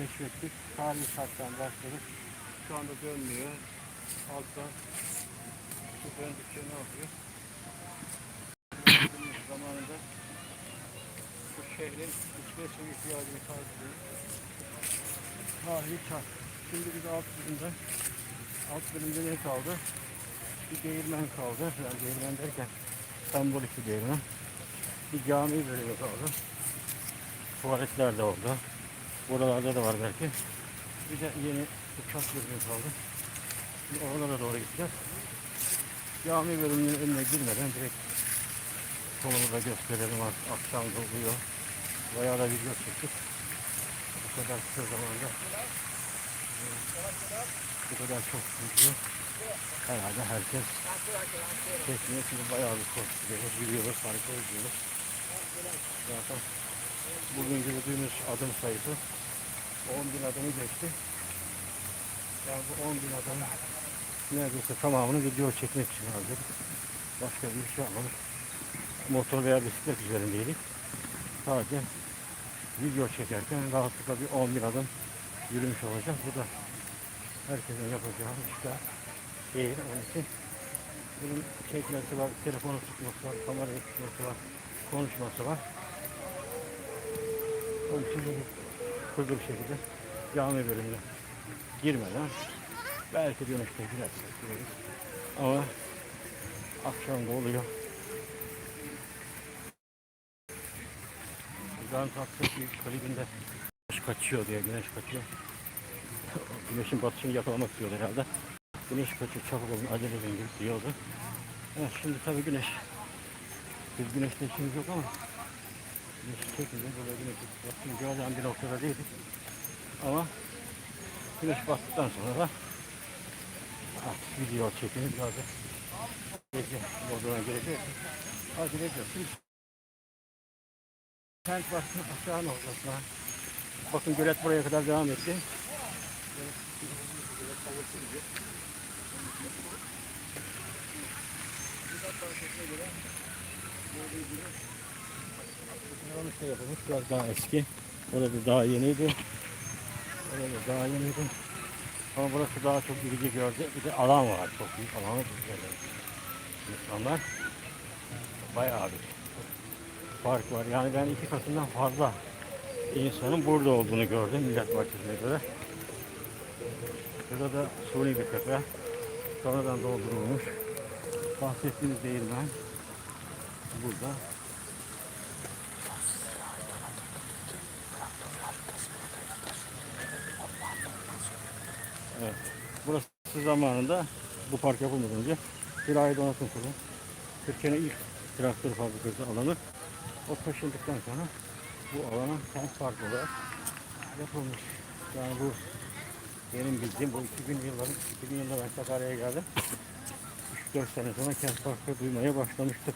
keşfettik. Tarihi şarttan başladık. Şu anda dönmüyor. Altta su döndükçe ne yapıyor? zamanında bu şehrin içme su ihtiyacını karşılıyor. Tarihi çark. Şimdi biz alt bölümde alt bölümde ne kaldı? Bir değirmen kaldı. Yani değirmen derken sembolik bir değirmen. Bir cami bölümü kaldı. Tuvaletler de orada. Buralarda da var belki. Bir de yeni uçak bölümü kaldı. Şimdi oralara doğru gideceğiz. Cami bölümünün önüne girmeden direkt konumu da gösterelim artık. Akşam da oluyor. Bayağı da video çektik. Bu kadar kısa zamanda bu kadar çok video. Herhalde herkes çekmiyor. Şimdi bayağı bir koşturuyoruz. Gidiyoruz. Harika gidiyoruz. Zaten bugün gördüğümüz adım sayısı 10 bin adımı geçti. Yani bu 10 bin adımı neredeyse tamamını video çekmek için aldık. Başka bir şey almadık. Motor veya bisiklet üzerindeydik. Sadece video çekerken rahatlıkla bir 10 bin adım yürümüş olacak. Bu da herkesin yapacağı işte değil. Onun için bunun çekmesi var, telefonu tutması var, kamerayı tutması var, konuşması var. Bunu hızlı bir şekilde cami bölümüne girmeden belki dönüşte girersek gireriz. Ama akşam da oluyor. Buradan kalktık bir klibinde güneş kaçıyor diye güneş kaçıyor. Güneşin batışını yakalamak istiyordu herhalde. Güneş kaçıyor çabuk olun acele edin diyordu. Evet şimdi tabii güneş. Biz güneşle işimiz yok ama çekince burada güneş batışını gören bir noktada değildik. Ama güneş battıktan sonra da artık video çekimi biraz da gece girecek. Acele ediyoruz. Şimdi Kent başına aşağı noktasına. Bakın gölet buraya kadar devam etti. Buranın şey yapılmış biraz daha eski. Orada daha yeniydi. Orada daha yeniydi. Ama burası daha çok ilgi gördü. Bir de alan var. Çok büyük alan var. İnsanlar bayağı bir fark var. Yani ben iki katından fazla insanın burada olduğunu gördüm Millet Bahçesi'ne göre. Burada da suni bir tepe. Sonradan doldurulmuş. Bahsettiğimiz değirmen burada. Evet. Burası zamanında bu park yapılmadan önce bir ay donatım kurulu. Türkiye'nin ilk traktör fabrikası alanı o taşındıktan sonra bu alana kent park olarak yapılmış. Yani bu benim bildiğim bu 2000 yılların 2000 yılında ben Sakarya'ya geldim. 3-4 sene sonra kent parkı duymaya başlamıştık.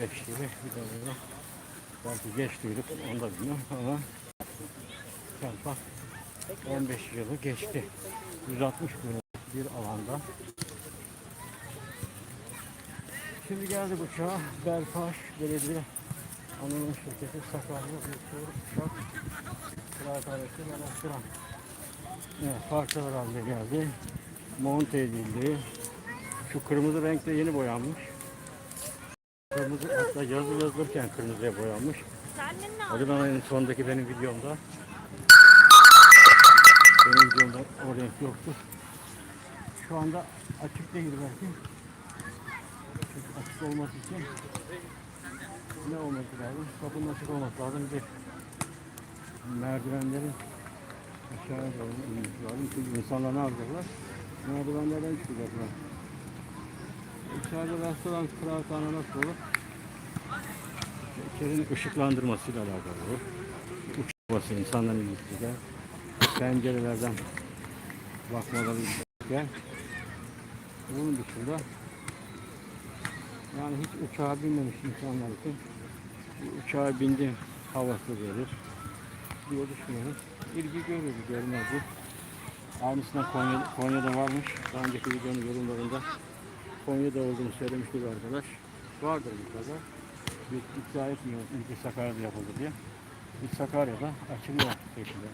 2005 gibi bir de böyle belki geç duyduk onu da bilmiyorum ama kent park 15 yılı geçti. 160 bin bir alanda. Şimdi geldik uçağa. Belfaş Belediye Anonim Şirketi Sakarya Büyükşehir Uçak Kıraathanesi Manastır'a. Evet, parçalar halinde geldi. Monte edildi. Şu kırmızı renkte yeni boyanmış. Kırmızı hatta yazı yazılırken kırmızıya boyanmış. Haziran ayının sonundaki benim videomda videomda o renk yoktu. Şu anda açık değil belki. Çünkü açık olması için ne olması lazım? Kapının açık olması lazım. Bir merdivenlerin aşağıya doğru inmesi lazım. Çünkü insanlar ne yapacaklar? Merdivenlerden çıkacaklar. İçeride restoran, kıraathane nasıl olur? İçerinin ışıklandırmasıyla alakalı olur. Uçması insanların ilgisiyle. Pencerelerden bakmaları ilgisiyle. Bunun dışında yani hiç uçağa binmemiş insanlar için uçağa bindim havası verir diye düşünüyorum. İlgi görür, görmezdi. Aynısından Konya, Konya'da varmış. Daha önceki videonun yorumlarında Konya'da olduğunu söylemişti bir arkadaş. Vardır bu kadar. Bir iddia etmiyor ilgi Sakarya'da yapıldı diye. Bir Sakarya'da açılıyor şekilde.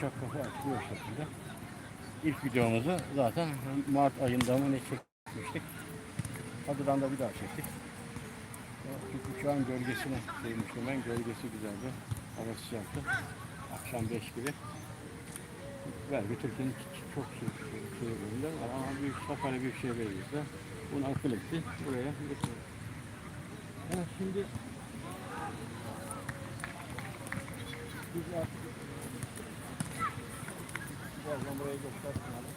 Uçak kafa açılıyor şekilde. İlk videomuzu zaten Mart ayında mı ne çekmiştik. Haziran'da bir daha çektik. Çünkü uçağın gölgesine değmiştim ben. Gölgesi güzeldi. Hava sıcaktı. Akşam 5 gibi. Belki Türkiye'nin çok şey şehirlerinde ama büyük Sakarya Büyükşehir Belediyesi bunu akıl etti. Buraya getirdi. Evet şimdi biz artık buraya göstersin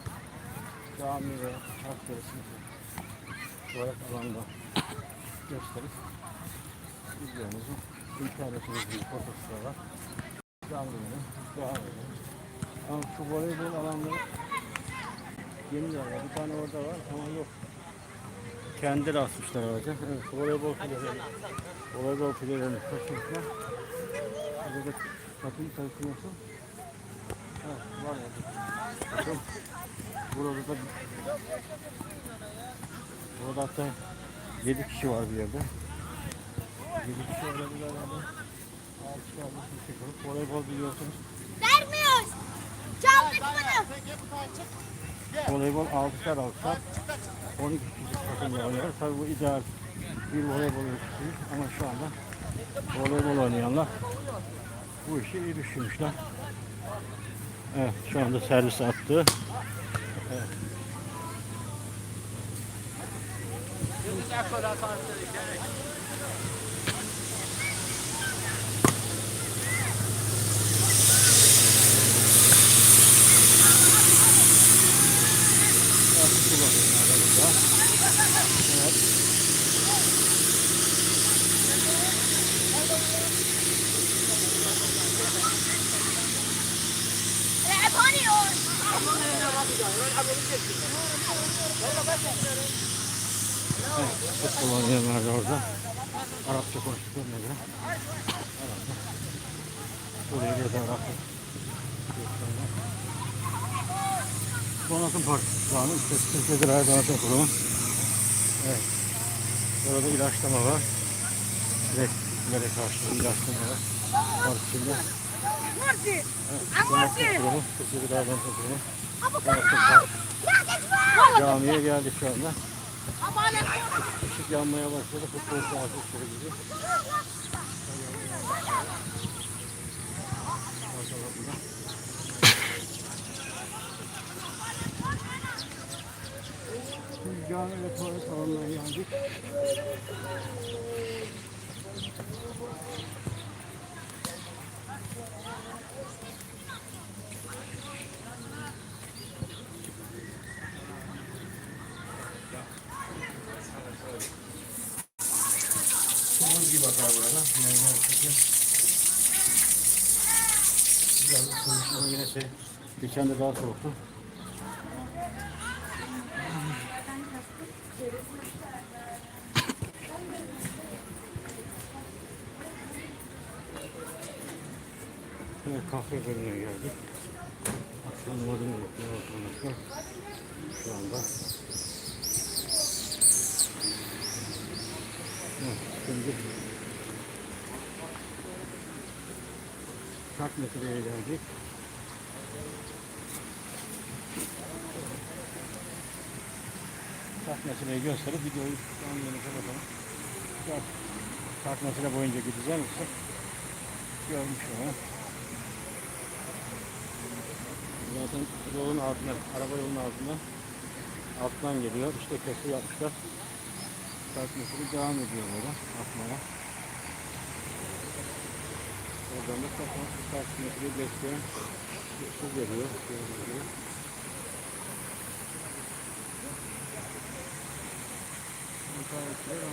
Cami ve halk arasını tuvalet alanda gösterip videomuzu internetimizin fotoğrafı var. Caminin devam edelim. Ama şu voleybol alanları yeni yerler. Bir tane orada var ama yok. Kendileri asmışlar ağaca. Evet, voleybol fileleri. Voleybol filelerini taşımışlar. Burada takım taşıması. Evet, var ya. Bakın. Burada da Burada hatta 7 kişi var bir yerde. 7 kişi orada bir yerde. 6 kişi var. Bir şey yok. Voleybol biliyorsunuz. Vermiyoruz. Çaldık bunu. Voleybol 6'şer 6'şer 12 kişilik takımla oynuyor. Tabii bu ideal bir voleybol ölçüsü ama şu anda voleybol oynayanlar bu işi iyi düşünmüşler. Evet şu anda servis attı. Evet kullanıyorlar burada. Evet. Yapamıyoruz. Futbol oynayanlar da orada. Arapça konuştuklarına göre. Suriye'de de Arapça. Donatım Partisi. İşte Türkiye'de Raya Donatım Kurumu. Evet. Orada ilaçlama var. Direklere karşı ilaçlama var. Evet. Donatım Kurumu. Türkiye'de Raya Donatım Kurumu. Geçme. Camiye geldik şu anda. Işık yanmaya başladı. Futbol sahası içeri gibi. Cami ve tuvalet alanlarına geldik. Bakar burada. Meyve çıkıyor. Biraz soğuk yine şey. Geçen de daha soğuktu. Evet, kahve bölümüne geldik. Akşam namazını bekliyor arkadaşlar. Şu anda. Evet, şimdi Şart meseleye geldik. Şart meseleyi gösterip videoyu yeni kapatalım. Şart, şart mesele boyunca gideceğim ise görmüş ama. Zaten yolun altına, araba yolun altına alttan geliyor. İşte köprü yapmışlar. Şart mesele devam ediyor böyle atmaya. Oradan da kafa karşı metreyi besleyen su geliyor.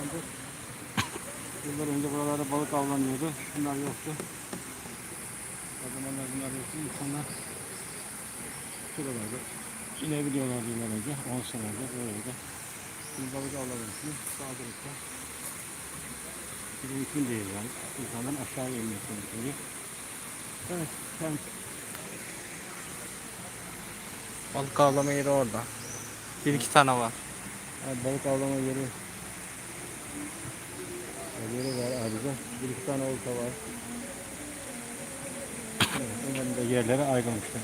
Anda yıllar önce buralarda balık avlanıyordu. Şunlar yoktu. O zamanlar bunlar yoktu. İnsanlar şuralarda inebiliyorlardı yıllar önce. 10 sene önce böyleydi. Şimdi balık avlanıyorsunuz. Sağlıkta. De mümkün değil yani. İnsanların aşağıya inmesi mümkün Evet, sen Balık avlama yeri orada. Bir iki tane var. yani balık avlama yeri yeri var ayrıca. Bir iki tane olta var. yerlere ayrılmışlar.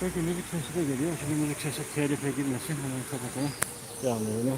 Peki müzik sesi de geliyor. Şimdi müzik sesi telife girmesin. Hemen kapatalım. Canlı yayını.